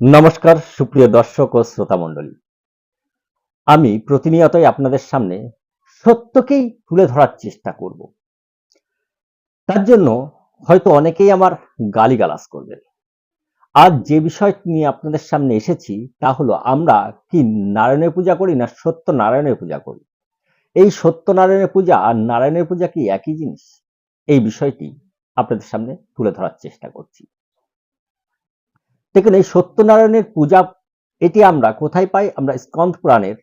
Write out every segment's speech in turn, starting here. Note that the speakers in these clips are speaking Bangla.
নমস্কার, সুপ্রিয় দর্শক ও শ্রোতা মণ্ডলী। আমি প্রতিনিয়তই আপনাদের সামনে সত্যকেই তুলে ধরার চেষ্টা করব। তার জন্য হয়তো অনেকেই আমার গালিগালাজ করবেন। আজ যে বিষয় নিয়ে আপনাদের সামনে এসেছি তা হলো, আমরা কি নারায়ণের পূজা করি না সত্য নারায়ণের পূজা করি? এই সত্যনারায়ণের পূজা আর নারায়ণের পূজা কি একই জিনিস? এই বিষয়টি আপনাদের সামনে তুলে ধরার চেষ্টা করছি। দেখুন, এই সত্যনারায়ণের পূজা এটি আমরা কোথায় পাই? আমরা স্কন্দ পুরাণের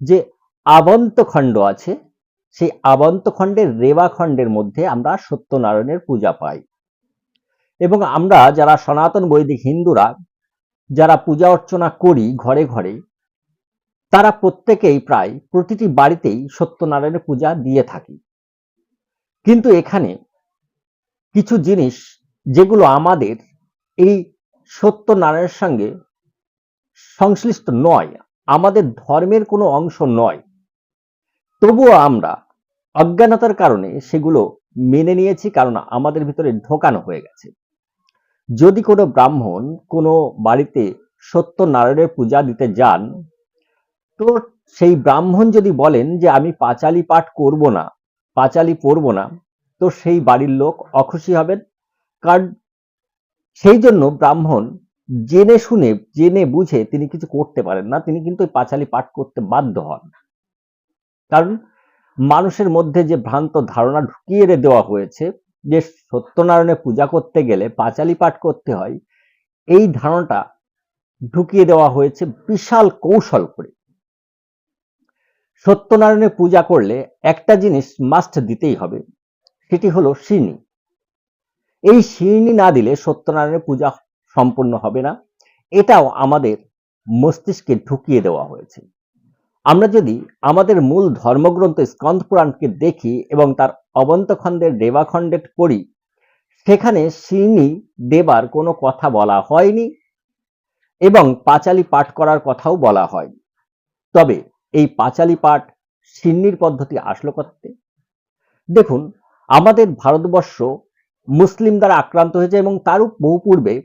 যে আবন্ত খণ্ড আছে, সেই আবন্ত খণ্ডের রেবা খণ্ডের মধ্যে আমরা সত্যনারায়ণের পূজা পাই। এবং আমরা যারা সনাতন বৈদিক হিন্দুরা, যারা পূজা অর্চনা করি ঘরে ঘরে, তারা প্রত্যেকেই প্রায় প্রতিটি বাড়িতেই সত্যনারায়ণের পূজা দিয়ে থাকি। কিন্তু এখানে কিছু জিনিস যেগুলো আমাদের এই সত্যনারায়ণের সঙ্গে সংশ্লিষ্ট নয়। আমাদের ধর্মের কোনো অংশ নয়। তবুও আমরা অজ্ঞানতার কারণে সেগুলো মেনে নিয়েছি, কারণ আমাদের ভিতরে ঢোকানো হয়ে গেছে। যদি কোনো ব্রাহ্মণ কোনো বাড়িতে সত্যনারায়ণের পূজা দিতে যান, তো সেই ব্রাহ্মণ যদি বলেন যে, আমি পাঁচালি পাঠ করব না, পাঁচালি পড়ব না, তো সেই বাড়ির লোক অখুশি হবেন। কারণ সেই জন্য ব্রাহ্মণ জেনে শুনে, জেনে বুঝে তিনি কিছু করতে পারেন না। তিনি কিন্তু পাঁচালি পাঠ করতে বাধ্য হন। কারণ মানুষের মধ্যে যে ভ্রান্ত ধারণা ঢুকিয়ে দেওয়া হয়েছে, যে সত্যনারায়ণের পূজা করতে গেলে পাঁচালি পাঠ করতে হয়, এই ধারণাটা ঢুকিয়ে দেওয়া হয়েছে বিশাল কৌশল করে। সত্যনারায়ণের পূজা করলে একটা জিনিস মাস্ট দিতেই হবে, সেটি হলো শিরনি এই শিরনি না দিলে সত্যনারায়ণের পূজা সম্পূর্ণ হবে না। এটাও আমাদের মস্তিষ্কে ঢুকিয়ে দেওয়া হয়েছে। আমরা যদি আমাদের মূল ধর্মগ্রন্থ স্কন্দ পুরাণকে দেখি এবং তার অবন্ত খণ্ডের দেবাখণ্ডে পড়ি, সেখানে শিরনি দেবার কোনো কথা বলা হয়নি এবং পাঁচালি পাঠ করার কথাও বলা হয়নি। তবে এই পাঁচালি পাঠ সিন্নির পদ্ধতি আসলো করতে। দেখুন, আমাদের ভারতবর্ষ মুসলিম দ্বারা আক্রান্ত হয়েছে এবং তারও বহু পূর্বে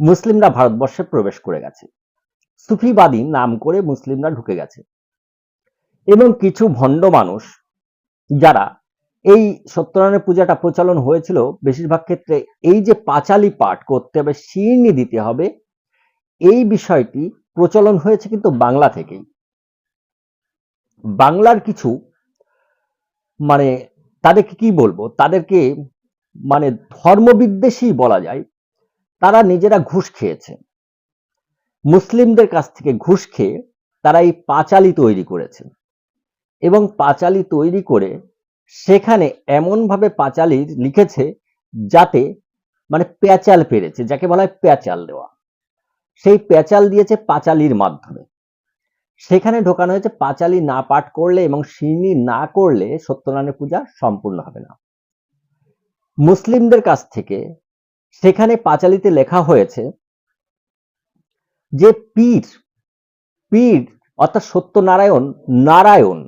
মুসলিমরা ভারতবর্ষে প্রবেশ করে গেছে। সুফিবাদী নাম করে মুসলিমরা ঢুকে গেছে। এবং কিছু ভণ্ড মানুষ যারা এই সত্যনারায়ণের পূজাটা প্রচলন হয়েছিল, বেশিরভাগ ক্ষেত্রে এই যে পাঁচালি পাঠ করতে হবে শিরনি দিতে হবে, এই বিষয়টি প্রচলন হয়েছে কিন্তু বাংলা থেকেই। বাংলার কিছু মানে তাদেরকে কি বলব? তাদেরকে মানে ধর্মবিদ্বেষী বলা যায়, তারা নিজেরা ঘুষ খেয়েছে। মুসলিমদের কাছ থেকে ঘুষ খেয়ে তারা এই পাঁচালি তৈরি করেছে। এবং পাঁচালি তৈরি করে সেখানে এমনভাবে পাঁচালি লিখেছে যাতে মানে প্যাচাল পেরেছে, যাকে বলা হয় প্যাচাল দেওয়া। সেই প্যাচাল দিয়েছে পাঁচালির মাধ্যমে। সেখানে ঢোকানো হয়েছে পাঁচালি না পাঠ করলে এবং শিরনি না করলে সত্যনারায়ণের পূজা সম্পূর্ণ হবে না। মুসলিমদের কাছ থেকে সেখানে পাঁচালিতে লেখা হয়েছে যে পীর পীর অর্থাৎ সত্যনারায়ণ, নারায়ণ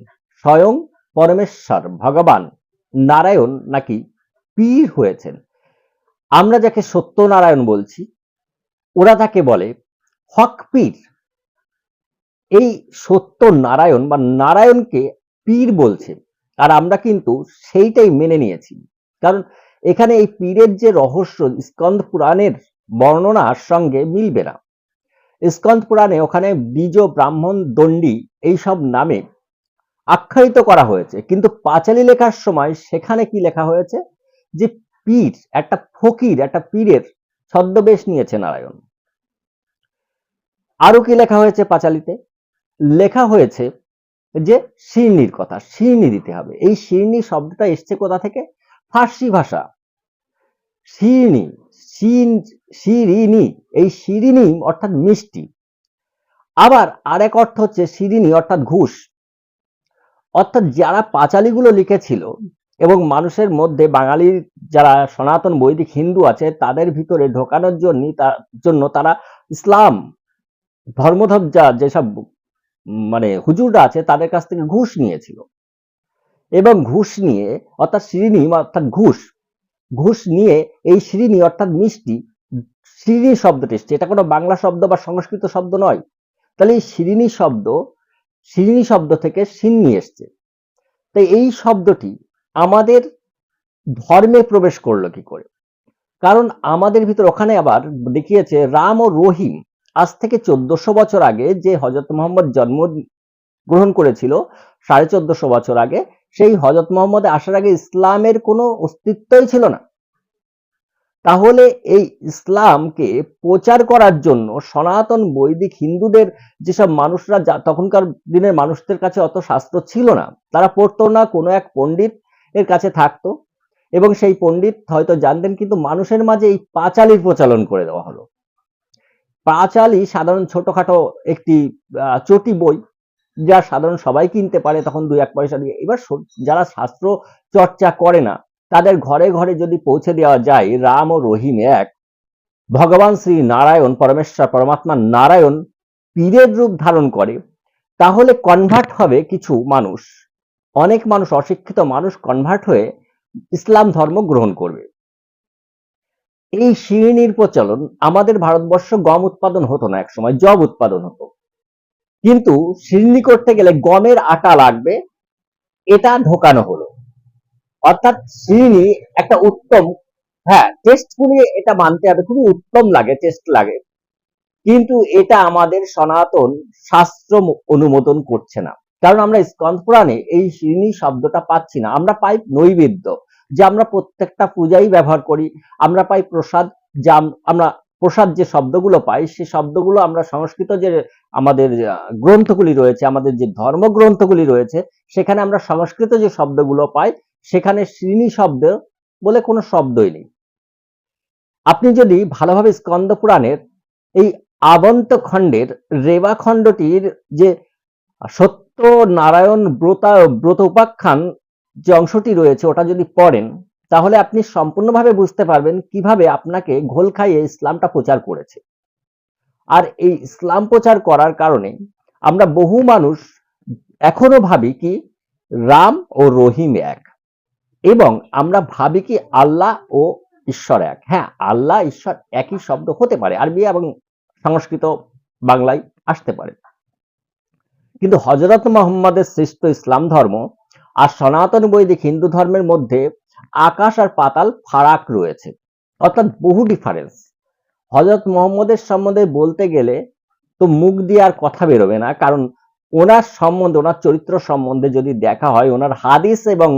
স্বয়ং পরমেশ্বর, ভগবান নারায়ণ নাকি পীর হয়েছেন। আমরা যাকে সত্যনারায়ণ বলছি, ওরা তাকে বলে হক পীর। এই সত্য নারায়ণ বা নারায়ণকে পীর বলছে, আর আমরা কিন্তু সেইটাই মেনে নিয়েছি। কারণ এখানে এই পীরের যে রহস্য স্কন্দ পুরাণের বর্ণনার সঙ্গে মিলবে না। স্কন্দ পুরাণে ওখানে বীজ, ব্রাহ্মণ, দণ্ডী এইসব নামে আখ্যায়িত করা হয়েছে। কিন্তু পাঁচালি লেখার সময় সেখানে কি লেখা হয়েছে? যে পীর, একটা ফকির, একটা পীরের ছদ্মবেশ নিয়েছে নারায়ণ। আরও কি লেখা হয়েছে পাঁচালিতে? লেখা হয়েছে যে শিরনির কথা, শিরনি দিতে হবে। এই শিরনি শব্দটা এসছে কোথা থেকে? ফার্সি ভাষা। শিরনি শিরিনি এই শিরিনি অর্থাৎ মিষ্টি। আবার আরেক অর্থ হচ্ছে শিরিনি অর্থাৎ ঘুষ। অর্থাৎ যারা পাঁচালিগুলো লিখেছিল এবং মানুষের মধ্যে বাঙালির যারা সনাতন বৈদিক হিন্দু আছে, তাদের ভিতরে ঢোকানোর জন্য তার জন্য তারা ইসলাম ধর্মধ্বজা যেসব মানে হুজুররা আছে, তাদের কাছ থেকে ঘুষ নিয়েছিল। এবং ঘুষ নিয়ে, অর্থাৎ শ্রীনি অর্থাৎ ঘুষ ঘুষ নিয়ে এই শ্রীনি অর্থাৎ মিষ্টি শিরিনি শব্দটি এসছে এটা কোনো বাংলা শব্দ বা সংস্কৃত শব্দ নয়। তাহলে এই শিরিনি শব্দ শিরিনি শব্দ থেকে সিন্নি এসছে। তাই এই শব্দটি আমাদের ধর্মে প্রবেশ করল কি করে? কারণ আমাদের ভিতর ওখানে আবার দেখিয়েছে রাম ও রহিম আজ থেকে চোদ্দশো বছর আগে যে হজরত মোহাম্মদ জন্ম গ্রহণ করেছিল, সাড়ে চোদ্দশো বছর আগে সেই হজরত মোহাম্মদ আসার আগে ইসলামের কোনো অস্তিত্বই ছিল না। তাহলে এই ইসলামকে প্রচার করার জন্য সনাতন বৈদিক হিন্দুদের যেসব মানুষরা তখনকার দিনের মানুষদের কাছে অত শাস্ত্র ছিল না, তারা পড়তো না, কোনো এক পণ্ডিত এর কাছে থাকতো এবং সেই পণ্ডিত হয়তো জানতেন কিন্তু মানুষের মাঝে এই পাঁচালির প্রচলন করে দেওয়া হলো। পাঁচালি সাধারণ ছোটখাটো একটি চটি বই যা সাধারণ সবাই কিনতে পারে তখন দুই এক পয়সা দিয়ে। এবার যারা শাস্ত্র চর্চা করে না, তাদের ঘরে ঘরে যদি পৌঁছে দেওয়া যায়, রাম ও রহিম এক, ভগবান শ্রী নারায়ণ, পরমেশ্বর, পরমাত্মা নারায়ণ পীরের রূপ ধারণ করে, তাহলে কনভার্ট হবে কিছু মানুষ। অনেক মানুষ, অশিক্ষিত মানুষ কনভার্ট হয়ে ইসলাম ধর্ম গ্রহণ করবে। এই শিরিনির প্রচলন আমাদের ভারতবর্ষ গম উৎপাদন হতো না একসময়, জব উৎপাদন হতো। কিন্তু শিরিনি করতে গেলে গমের আটা লাগবে, এটা ঢোকানো হলো। অর্থাৎ শিরিনি একটা উত্তম হ্যাঁ টেস্টফুলি এটা মানতে হবে, খুবই উত্তম লাগে টেস্ট লাগে। কিন্তু এটা আমাদের সনাতন শাস্ত্র অনুমোদন করছে না। কারণ আমরা স্কন্দ পুরাণে এই শিরিনি শব্দটা পাচ্ছি না। আমরা পাই নৈবেদ্য, যে আমরা প্রত্যেকটা পূজাই ব্যবহার করি। আমরা পাই প্রসাদ, যা আমরা প্রসাদ যে শব্দগুলো পাই, সেই শব্দগুলো আমরা সংস্কৃত যে আমাদের গ্রন্থগুলি রয়েছে, আমাদের যে ধর্মগ্রন্থগুলি রয়েছে, সেখানে আমরা সংস্কৃত যে শব্দগুলো পাই, সেখানে শ্রীনি শব্দ বলে কোনো শব্দই নেই। আপনি যদি ভালোভাবে স্কন্দ পুরাণের এই আবন্ত খণ্ডের রেবা খণ্ডটির যে সত্য নারায়ণ ব্রতা ব্রত উপাখ্যান যে অংশটি রয়েছে, ওটা যদি পড়েন তাহলে আপনি সম্পূর্ণভাবে বুঝতে পারবেন কীভাবে আপনাকে ঘোল খাইয়ে ইসলামটা প্রচার করেছে। আর এই ইসলাম প্রচার করার কারণে আমরা বহু মানুষ এখনও ভাবি কি, রাম ও রহিম এক এবং আমরা ভাবি কি, আল্লাহ ও ঈশ্বর এক। হ্যাঁ আল্লাহ, ঈশ্বর একই শব্দ হতে পারে, আরবি এবং সংস্কৃত বাংলায় আসতে পারে। কিন্তু হজরত মোহাম্মদের সৃষ্ট ইসলাম ধর্ম আর সনাতন বৈদিক হিন্দু ধর্মের মধ্যে আকাশ আর পাতাল ফারাক রয়েছে। অর্থাৎ বহু ডিফারেন্স হজরত মোহাম্মদের সম্বন্ধে বলতে গেলে তো মুখ দিয়ে আর কথা বেরোবে না, কারণ ওনার সম্বন্ধে, ওনার চরিত্র সম্বন্ধে যদি দেখা হয়, ওনার হাদিস এবং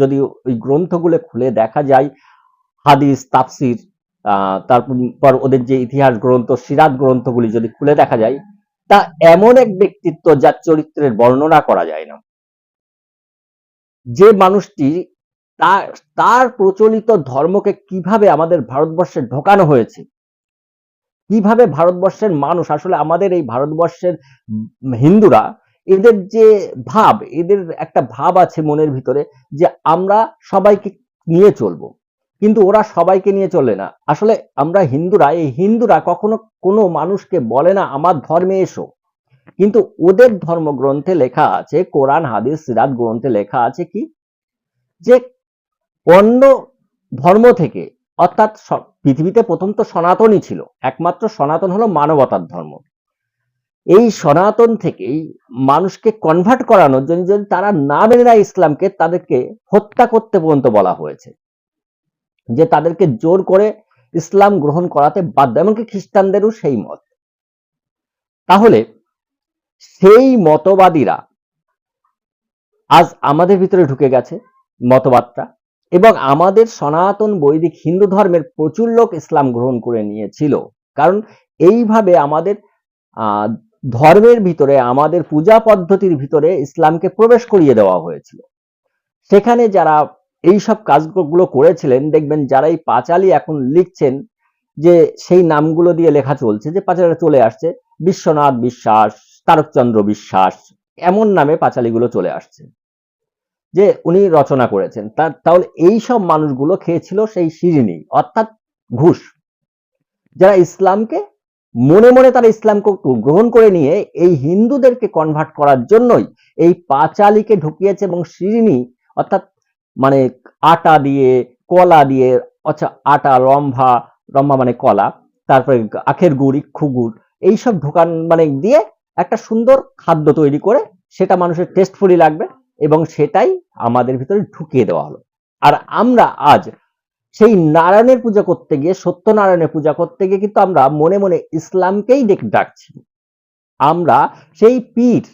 যদি ওই গ্রন্থগুলো খুলে দেখা যায়, হাদিস, তাফসির তারপর ওদের যে ইতিহাস গ্রন্থ, সিরাত গ্রন্থগুলি যদি খুলে দেখা যায়, তা এমন এক ব্যক্তিত্ব যার চরিত্রের বর্ণনা করা যায় না। যে মানুষটি তার তার প্রচলিত ধর্মকে কীভাবে আমাদের ভারতবর্ষে ঢোকানো হয়েছে? কীভাবে ভারতবর্ষের মানুষ, আসলে আমাদের এই ভারতবর্ষের হিন্দুরা, এদের যে ভাব, এদের একটা ভাব আছে মনের ভিতরে যে আমরা সবাইকে নিয়ে চলবো। কিন্তু ওরা সবাইকে নিয়ে চলে না। আসলে আমরা হিন্দুরা, এই হিন্দুরা কখনো কোনো মানুষকে বলে না, আমার ধর্মে এসো। কিন্তু ওদের ধর্মগ্রন্থে লেখা আছে, কোরআন, হাদিস, সিরাত গ্রন্থে লেখা আছে কি? যে অন্য ধর্ম থেকে, অর্থাৎ পৃথিবীতে প্রথম তো সনাতনই ছিল, একমাত্র সনাতন হলো মানবতার ধর্ম। এই সনাতন থেকেই মানুষকে কনভার্ট করানোর জন্য যদি তারা না মেনে নেয় ইসলামকে, তাদেরকে হত্যা করতে পর্যন্ত বলা হয়েছে। যে তাদেরকে জোর করে ইসলাম গ্রহণ করাতে বাধ্য, এমনকি খ্রিস্টানদেরও সেই মত। তাহলে সেই মতবাদীরা আজ আমাদের ভিতরে ঢুকে গেছে মতবাদটা। এবং আমাদের সনাতন বৈদিক হিন্দু ধর্মের প্রচুর লোক ইসলাম গ্রহণ করে নিয়েছিল। কারণ এইভাবে আমাদের ধর্মের ভিতরে, আমাদের পূজা পদ্ধতির ভিতরে ইসলামকে প্রবেশ করিয়ে দেওয়া হয়েছিল। সেখানে যারা এই সব কাজগুলো করেছিলেন, দেখবেন যারা এই পাঁচালি এখন লিখছেন যে সেই নামগুলো দিয়ে লেখা চলছে, যে পাঁচালি চলে আসছে, বিশ্বনাথ বিশ্বাস, তারকচন্দ্র বিশ্বাস, এমন নামে পাঁচালিগুলো চলে আসছে। যে উনি রচনা করেছেন। তার, তাহলে এই সব মানুষগুলো খেয়েছিল সেই শিরিনি অর্থাৎ ঘুষ। যারা ইসলামকে মনে মনে তারা ইসলামকে গ্রহণ করে নিয়ে এই হিন্দুদেরকে কনভার্ট করার জন্যই এই পাঁচালিকে ঢুকিয়েছে এবং শিরিনি অর্থাৎ মানে আটা দিয়ে, কলা দিয়ে আচ্ছা আটা, রম্ভা রম্ভা মানে কলা, তারপরে আখের গুড়, ইক্ষু গুড়, এইসব ঢোকান মানে দিয়ে একটা সুন্দর খাদ্য তৈরি করে সেটা মানুষের টেস্টফুলি লাগবে। এবং সেটাই আমাদের ভিতরে ঢুকিয়ে দেওয়া হলো। আর আমরা আজ সেই নারায়ণের পূজা করতে গিয়ে, সত্যনারায়ণের পূজা করতে গিয়ে কিন্তু আমরা মনে মনে ইসলামকেই ডেকে ডাকছি। আমরা সেই পীর,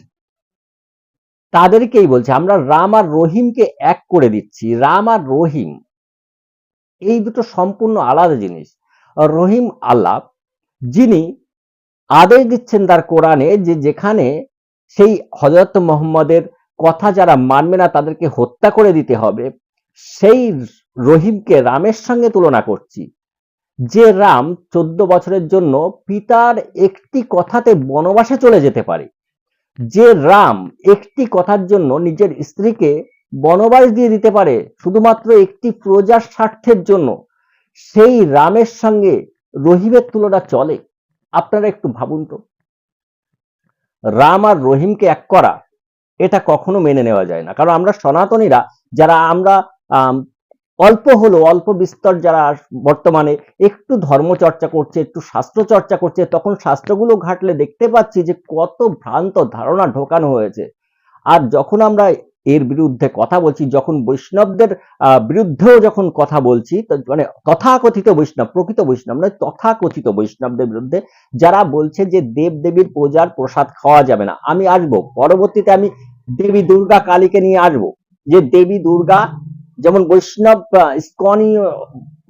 তাদেরকেই বলছি, আমরা রাম আর রহিমকে এক করে দিচ্ছি। রাম আর রহিম, এই দুটো সম্পূর্ণ আলাদা জিনিস। রহিম আল্লাহ, যিনি আদেশ দিচ্ছেন তার কোরআনে যে যেখানে সেই হজরত মোহাম্মদের কথা যারা মানবে না তাদেরকে হত্যা করে দিতে হবে। সেই রহিমকে রামের সঙ্গে তুলনা করছি। যে রাম চোদ্দ বছরের জন্য পিতার একটি কথাতে বনবাসে চলে যেতে পারে। যে রাম একটি কথার জন্য নিজের স্ত্রীকে বনবাস দিয়ে দিতে পারে শুধুমাত্র একটি প্রজার স্বার্থের জন্য, সেই রামের সঙ্গে রহিমের তুলনা চলে। আপনারা একটু ভাবুন তো। রাম আর রহিমকে এক করা এটা কখনো মেনে নেওয়া যায় না। কারণ আমরা সনাতনীরা যারা আমরা আম, অল্প হলো অল্প বিস্তর যারা বর্তমানে একটু ধর্ম চর্চা করছে একটু শাস্ত্র চর্চা করছে তখন শাস্ত্রগুলো ঘাটলে দেখতে পাচ্ছি যে কত ভ্রান্ত ধারণা ঢোকানো হয়েছে। আর যখন আমরা এর বিরুদ্ধে কথা বলছি, যখন বৈষ্ণবদের বিরুদ্ধেও যখন কথা বলছি মানে তথাকথিত বৈষ্ণব, প্রকৃত বৈষ্ণব নয়, তথাকথিত বৈষ্ণবদের বিরুদ্ধে যারা বলছে যে দেব দেবীর পূজার প্রসাদ খাওয়া যাবে না। আমি আসব, পরবর্তীতে আমি দেবী দুর্গা কালীকে নিয়ে আসব। যে দেবী দুর্গা যেমন বৈষ্ণব ইস্কনি,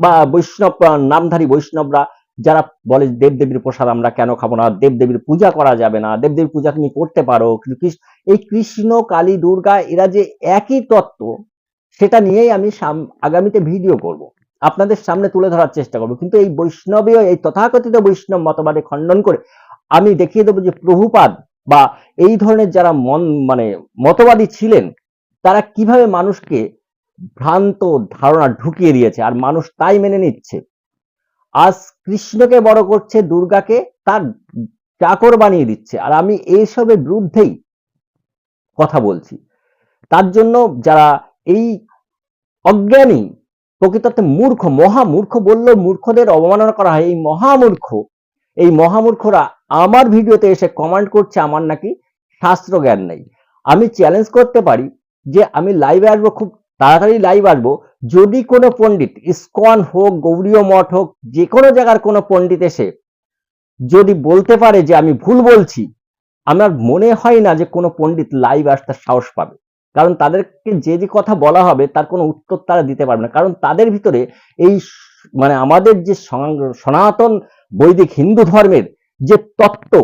বা বৈষ্ণব নামধারী বৈষ্ণবরা যারা বলে দেবদেবীর প্রসাদ আমরা কেন খাব না, দেবদেবীর পূজা করা যাবে না, দেবদেবীর পূজা তুমি করতে পারো, কিন্তু এই কৃষ্ণ, কালী, দুর্গা, এরা যে একই তত্ত্ব, সেটা নিয়েই আমি আগামীতে ভিডিও করব। আপনাদের সামনে তুলে ধরার চেষ্টা করব। কিন্তু এই বৈষ্ণবীয় এই তথাকথিত বৈষ্ণব মতবাদে খণ্ডন করে আমি দেখিয়ে দেবো যে প্রভুপাদ বা এই ধরনের যারা মন মানে মতবাদী ছিলেন, তারা কীভাবে মানুষকে ভ্রান্ত ধারণা ঢুকিয়ে দিয়েছে, আর মানুষ তাই মেনে নিচ্ছে। আজ কৃষ্ণকে বড় করছে দুর্গাকে, তার চাকর বানিয়ে দিচ্ছে। আর আমি এইসবের বিরুদ্ধেই কথা বলছি। তার জন্য যারা এই অজ্ঞানী প্রকৃততে মূর্খ, মহামূর্খ বললেও মূর্খদের অবমাননা করা হয়। এই মহামূর্খ, এই মহামূর্খরা আমার ভিডিওতে এসে কমান্ড করছে আমার নাকি শাস্ত্র জ্ঞান নেই। আমি চ্যালেঞ্জ করতে পারি যে আমি লাইভে আসব, খুব তাড়াতাড়ি লাইভ আসব যদি কোনো পণ্ডিত, ইসকন হোক, গৌরীয় মঠ হোক, যে কোনো জায়গার কোনো পণ্ডিত এসে যদি বলতে পারে যে আমি ভুল বলছি, আমার মনে হয় না যে কোনো পণ্ডিত লাইভ আসতে সাহস পাবে। কারণ তাদেরকে যে যে কথা বলা হবে, তার কোনো উত্তর তারা দিতে পারবে না। কারণ তাদের ভিতরে এই মানে আমাদের যে সনাতন বৈদিক হিন্দু ধর্মের যে তত্ত্ব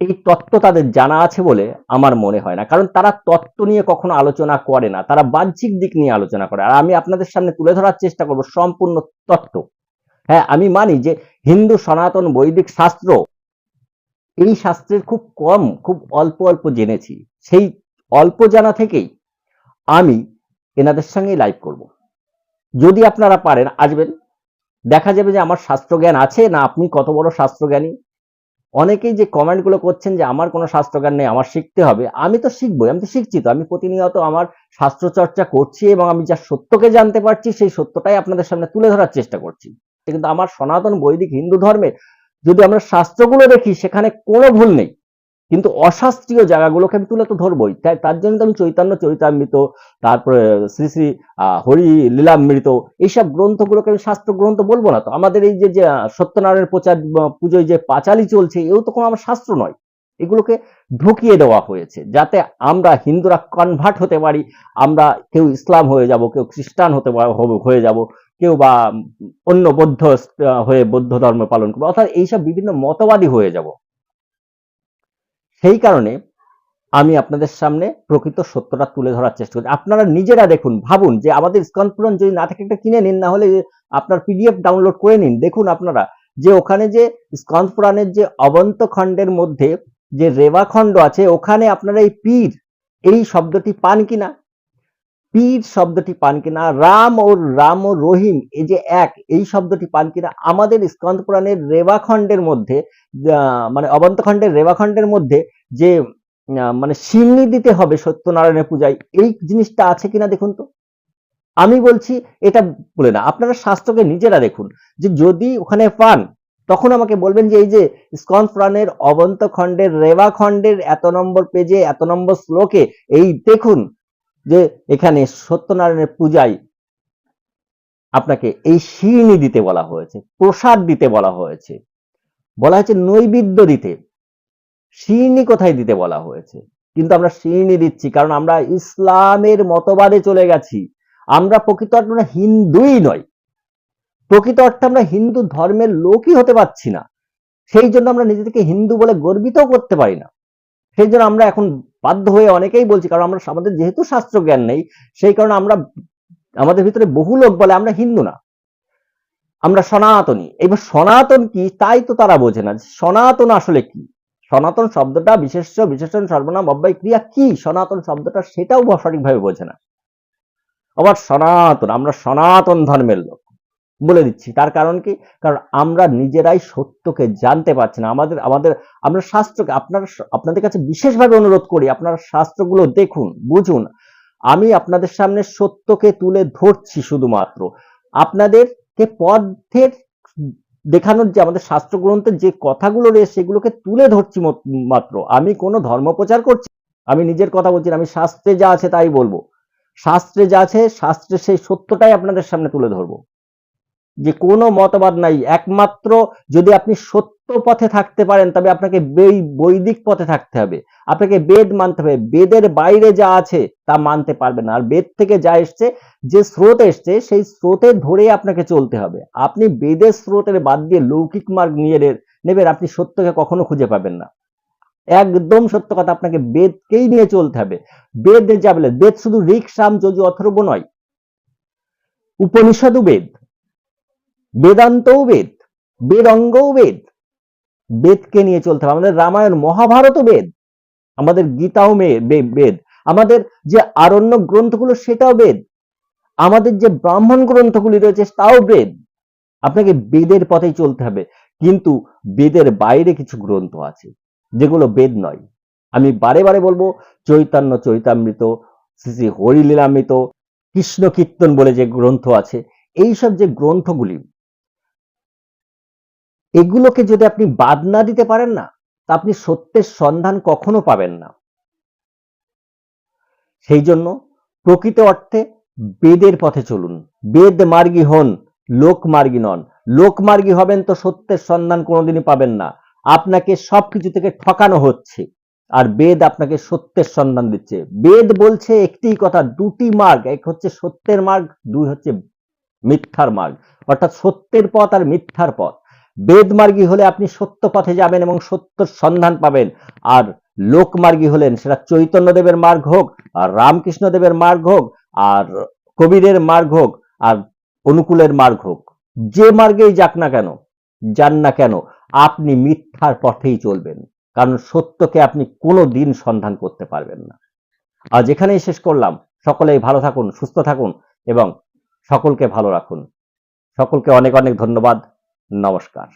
এই তত্ত্ব তাদের জানা আছে বলে আমার মনে হয় না। কারণ তারা তত্ত্ব নিয়ে কখনো আলোচনা করে না। তারা বাহ্যিক দিক নিয়ে আলোচনা করে। আর আমি আপনাদের সামনে তুলে ধরার চেষ্টা করব সম্পূর্ণ তত্ত্ব। হ্যাঁ আমি মানি যে হিন্দু সনাতন বৈদিক শাস্ত্র, এই শাস্ত্রের খুব কম, খুব অল্প অল্প জেনেছি। সেই অল্প জানা থেকেই আমি এনাদের সঙ্গেই লাইভ করব। যদি আপনারা পারেন, আসবেন। দেখা যাবে যে আমার শাস্ত্রজ্ঞান আছে না, আপনি কত বড় শাস্ত্রজ্ঞানী? অনেকেই যে কমেন্টগুলো করছেন যে আমার কোনো স্বাস্থ্যজ্ঞান নেই, আমার শিখতে হবে, আমি তো শিখবই, আমি তো শিখছি তো, আমি প্রতিনিয়ত আমার স্বাস্থ্যচর্চা করছি এবং আমি যা সত্যকে জানতে পারছি সেই সত্যটাই আপনাদের সামনে তুলে ধরার চেষ্টা করছি। কিন্তু আমার সনাতন বৈদিক হিন্দু ধর্মে যদি আমরা শাস্ত্রগুলো দেখি, সেখানে কোনো ভুল নেই। কিন্তু অশাস্ত্রীয় জায়গাগুলোকে আমি তুলে তো ধরবই। তাই তার জন্য আমি চৈতন্য চরিতামৃত তারপরে শ্রী শ্রী হরি লীলামৃত এইসব গ্রন্থগুলোকে আমি শাস্ত্র গ্রন্থ বলব না তো। আমাদের এই যে যে আহ, সত্যনারায়ণ প্রচার পুজোয় যে পাঁচালি চলছে এও তো কোনো আমার শাস্ত্র নয়। এগুলোকে ঢুকিয়ে দেওয়া হয়েছে যাতে আমরা হিন্দুরা কনভার্ট হতে পারি আমরা কেউ ইসলাম হয়ে যাব কেউ খ্রিস্টান হতে হয়ে যাব কেউ বা অন্য বৌদ্ধ হয়ে বৌদ্ধ ধর্ম পালন করব অর্থাৎ এইসব বিভিন্ন মতবাদী হয়ে যাব। সেই কারণে আমি আপনাদের সামনে প্রকৃত সত্যটা তুলে ধরার চেষ্টা করছি আপনারা নিজেরা দেখুন, ভাবুন যে আমাদের স্কন পূরণ যদি না থাকে একটা কিনে নিন, না হলে আপনার পিডিএফ ডাউনলোড করে নিন। দেখুন আপনারা যে ওখানে যে স্কন পুরাণের যে অবন্ত খণ্ডের মধ্যে যে রেবা খণ্ড আছে, ওখানে আপনারা এই পীর এই শব্দটি পান কিনা? পীর শব্দটি পান কিনা, রাম ও রাম ও রহিম, এই যে এক, এই শব্দটি পান কিনা, আমাদের স্কন্দ পুরাণের রেবাখণ্ডের মধ্যে মানে অবন্ত খণ্ডের রেবাখণ্ডের মধ্যে যে মানে সিন্নি দিতে হবে সত্যনারায়ণের পূজায়, এই জিনিসটা আছে কিনা দেখুন তো। আমি বলছি, এটা বলে না, আপনারা শাস্ত্রকে নিজেরা দেখুন, যে যদি ওখানে পান, তখন আমাকে বলবেন যে এই যে স্কন প্রাণের অবন্ত খণ্ডের রেবা খণ্ডের এত নম্বর পেজে, এত নম্বর শ্লোকে, এই দেখুন যে এখানে সত্যনারায়ণের পূজায় আপনাকে এই শিরনি দিতে বলা হয়েছে, প্রসাদ দিতে বলা হয়েছে। বলা হয়েছে নৈবেদ্য দিতে। শিরনি কোথায় দিতে বলা হয়েছে? কিন্তু আমরা শিরনি দিচ্ছি কারণ আমরা ইসলামের মতবাদে চলে গেছি। আমরা প্রকৃত অর্থে আমরা হিন্দুই নয় প্রকৃত অর্থে আমরা হিন্দু ধর্মের লোকই হতে পারছি না। সেই জন্য আমরা নিজেদেরকে হিন্দু বলে গর্বিত করতে পারি না। সেই জন্য আমরা এখন বাধ্য হয়ে অনেকেই বলছি, কারণ আমরা আমাদের যেহেতু শাস্ত্র জ্ঞান নেই, সেই কারণে আমরা আমাদের ভিতরে বহু লোক বলে আমরা হিন্দু না। আমরা সনাতনী। এবার সনাতন কি? তাই তো তারা বোঝে না সনাতন আসলে কি? সনাতন শব্দটা বিশেষ বিশেষণ সর্বনাম, অব্যয়, ক্রিয়া কি? সনাতন শব্দটা সেটাও সঠিকভাবে বোঝে না। আবার সনাতন, আমরা সনাতন ধর্মের লোক। বলে দিচ্ছি। তার কারণ কি? কারণ আমরা নিজেরাই সত্যকে জানতে পারছি না। আমাদের আমাদের, আমরা শাস্ত্রকে, আপনার, আপনাদের কাছে বিশেষভাবে অনুরোধ করি, আপনারা শাস্ত্রগুলো দেখুন, বুঝুন। আমি আপনাদের সামনে সত্যকে তুলে ধরছি শুধুমাত্র। আপনাদেরকে পথের দেখানোর যে আমাদের শাস্ত্র গ্রন্থের যে কথাগুলো রয়েছে, সেগুলোকে তুলে ধরছি মাত্র। আমি কোনো ধর্ম প্রচার করছি, আমি নিজের কথা বলছি আমি শাস্ত্রে যা আছে তাই বলব। শাস্ত্রে যা আছে, শাস্ত্রে সেই সত্যটাই আপনাদের সামনে তুলে ধরবো। যে কোনো মতবাদ নাই। একমাত্র যদি আপনি সত্য পথে থাকতে পারেন, তবে আপনাকে বৈদিক পথে থাকতে হবে। আপনাকে বেদ মানতে হবে। বেদের বাইরে যা আছে, তা মানতে পারবেন আর বেদ থেকে যা এসছে, যে স্রোত এসছে, সেই স্রোতে ধরে আপনাকে চলতে হবে। আপনি বেদের স্রোতের বাদ দিয়ে লৌকিক মার্গ নিয়ে নেবেন, আপনি সত্যকে কখনো খুঁজে পাবেন না। একদম সত্য কথা, আপনাকে বেদকেই নিয়ে চলতে হবে। বেদ যা বলে, বেদ শুধু ঋক যজু, অথর্ব নয়। উপনিষদও বেদ। বেদান্তও বেদ, বেদঙ্গও বেদ। বেদকে নিয়ে চলতে হবে। আমাদের রামায়ণ, মহাভারতও বেদ। আমাদের গীতাও বেদ। আমাদের যে আরণ্য গ্রন্থগুলো, সেটাও বেদ। আমাদের যে ব্রাহ্মণ গ্রন্থগুলি রয়েছে, তাও বেদ। আপনাকে বেদের পথেই চলতে হবে। কিন্তু বেদের বাইরে কিছু গ্রন্থ আছে, যেগুলো বেদ নয়। আমি বারে বারে বলব, চৈতন্য চৈতামৃত, শ্রী শ্রী হরিলীলামৃত, কৃষ্ণ কীর্তন বলে যে গ্রন্থ আছে, এইসব যে গ্রন্থগুলি এগুলোকে যদি আপনি বাদ না দিতে পারেন না, তা আপনি সত্যের সন্ধান কখনো পাবেন না। সেই জন্য প্রকৃত অর্থে বেদের পথে চলুন। বেদ মার্গী হন, লোক মার্গী নন। লোক মার্গী হবেন তো সত্যের সন্ধান কোনোদিনই পাবেন না। আপনাকে সবকিছু থেকে ঠকানো হচ্ছে, আর বেদ আপনাকে সত্যের সন্ধান দিচ্ছে। বেদ বলছে একটি কথা, দুটি মার্গ, এক হচ্ছে সত্যের মার্গ, দুই হচ্ছে মিথ্যার মার্গ। অর্থাৎ সত্যের পথ আর মিথ্যার পথ। বেদমার্গী হলে আপনি সত্য পথে যাবেন এবং সত্যর সন্ধান পাবেন। আর লোকমার্গী হলেন সেটা চৈতন্যদেবের মার্গ হোক, আর রামকৃষ্ণ দেবের মার্গ হোক, আর কবিরের মার্গ হোক, আর অনুকূলের মার্গ হোক। যে মার্গেই যাক না কেন, যান না কেন, আপনি মিথ্যার পথেই চলবেন। কারণ সত্যকে আপনি কোনো দিন সন্ধান করতে পারবেন না। আর যেখানেই শেষ করলাম। সকলেই ভালো থাকুন, সুস্থ থাকুন, এবং সকলকে ভালো রাখুন। সকলকে অনেক অনেক ধন্যবাদ। নমস্কার